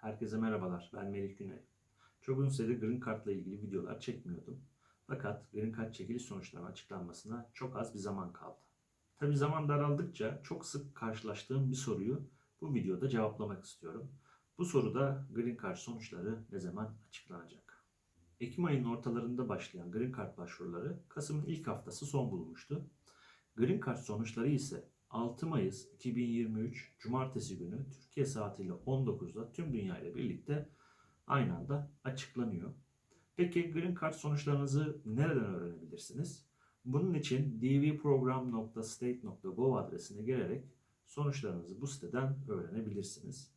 Herkese merhabalar. Ben Melih Güney. Çok uzun süredir Green Card'la ilgili videolar çekmiyordum. Fakat Green Card çekiliş sonuçlarının açıklanmasına çok az bir zaman kaldı. Tabi zaman daraldıkça çok sık karşılaştığım bir soruyu bu videoda cevaplamak istiyorum. Bu soruda Green Card sonuçları ne zaman açıklanacak? Ekim ayının ortalarında başlayan Green Card başvuruları Kasım'ın ilk haftası son bulmuştu. Green Card sonuçları ise 6 Mayıs 2023 Cumartesi günü Türkiye saatiyle 19'da tüm dünya ile birlikte aynı anda açıklanıyor. Peki Green Card sonuçlarınızı nereden öğrenebilirsiniz? Bunun için dvprogram.state.gov adresine gelerek sonuçlarınızı bu siteden öğrenebilirsiniz.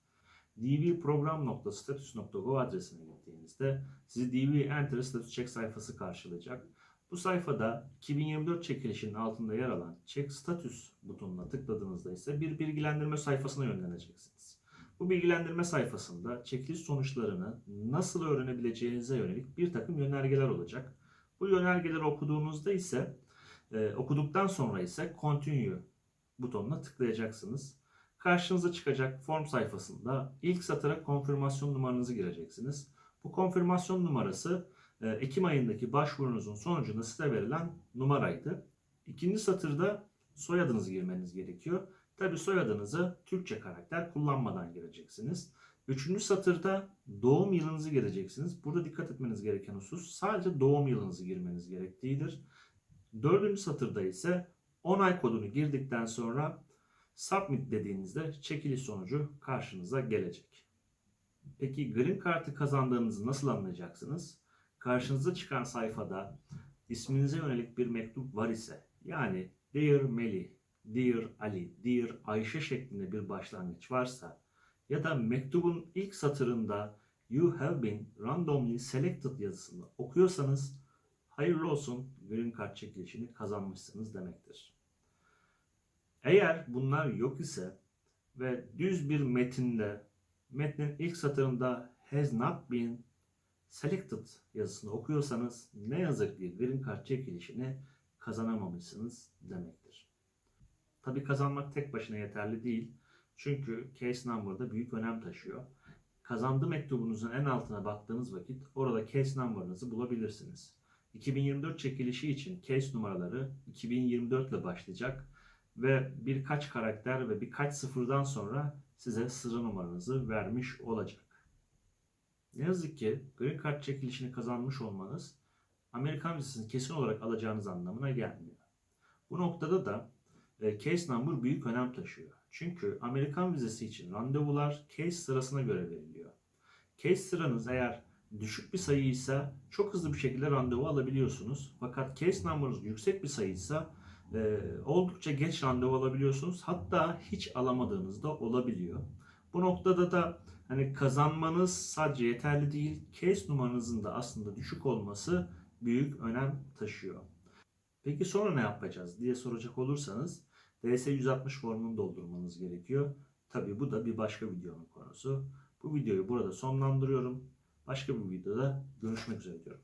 dvprogram.status.gov adresine gittiğinizde sizi DV Enter Status Check sayfası karşılayacak. Bu sayfada 2024 çekilişinin altında yer alan Check Status butonuna tıkladığınızda ise bir bilgilendirme sayfasına yönleneceksiniz. Bu bilgilendirme sayfasında çekiliş sonuçlarını nasıl öğrenebileceğinize yönelik bir takım yönergeler olacak. Bu yönergeleri okuduğunuzda ise e, okuduktan sonra ise Continue butonuna tıklayacaksınız. Karşınıza çıkacak form sayfasında ilk satıra konfirmasyon numaranızı gireceksiniz. Bu konfirmasyon numarası Ekim ayındaki başvurunuzun sonucunda size verilen numaraydı. İkinci satırda soyadınızı girmeniz gerekiyor. Tabi soyadınızı Türkçe karakter kullanmadan gireceksiniz. Üçüncü satırda doğum yılınızı gireceksiniz. Burada dikkat etmeniz gereken husus sadece doğum yılınızı girmeniz gerektiğidir. Dördüncü satırda ise onay kodunu girdikten sonra submit dediğinizde çekiliş sonucu karşınıza gelecek. Peki Green Card'ı kazandığınızı nasıl anlayacaksınız? Karşınıza çıkan sayfada isminize yönelik bir mektup var ise yani Dear Melih, Dear Ali, Dear Ayşe şeklinde bir başlangıç varsa ya da mektubun ilk satırında You have been randomly selected yazısını okuyorsanız hayırlı olsun Green Card çekilişini kazanmışsınız demektir. Eğer bunlar yok ise ve düz bir metinde metnin ilk satırında has not been selected yazısını okuyorsanız ne yazık ki Green Card çekilişini kazanamamışsınız demektir. Tabi kazanmak tek başına yeterli değil. Çünkü case number'da büyük önem taşıyor. Kazandı mektubunuzun en altına baktığınız vakit orada case number'ınızı bulabilirsiniz. 2024 çekilişi için case numaraları 2024 ile başlayacak ve birkaç karakter ve birkaç sıfırdan sonra size sıra numaranızı vermiş olacak. Ne yazık ki Green Card çekilişini kazanmış olmanız Amerikan vizesini kesin olarak alacağınız anlamına gelmiyor. Bu noktada da e, case number büyük önem taşıyor. Çünkü Amerikan vizesi için randevular case sırasına göre veriliyor. Case sıranız eğer düşük bir sayı ise çok hızlı bir şekilde randevu alabiliyorsunuz. Fakat case number'ınız yüksek bir sayıysa e, oldukça geç randevu alabiliyorsunuz. Hatta hiç alamadığınız da olabiliyor. Bu noktada da hani kazanmanız sadece yeterli değil, case numaranızın da aslında düşük olması büyük önem taşıyor. Peki sonra ne yapacağız diye soracak olursanız DS-160 formunu doldurmanız gerekiyor. Tabi bu da bir başka videonun konusu. Bu videoyu burada sonlandırıyorum. Başka bir videoda görüşmek üzere diyorum.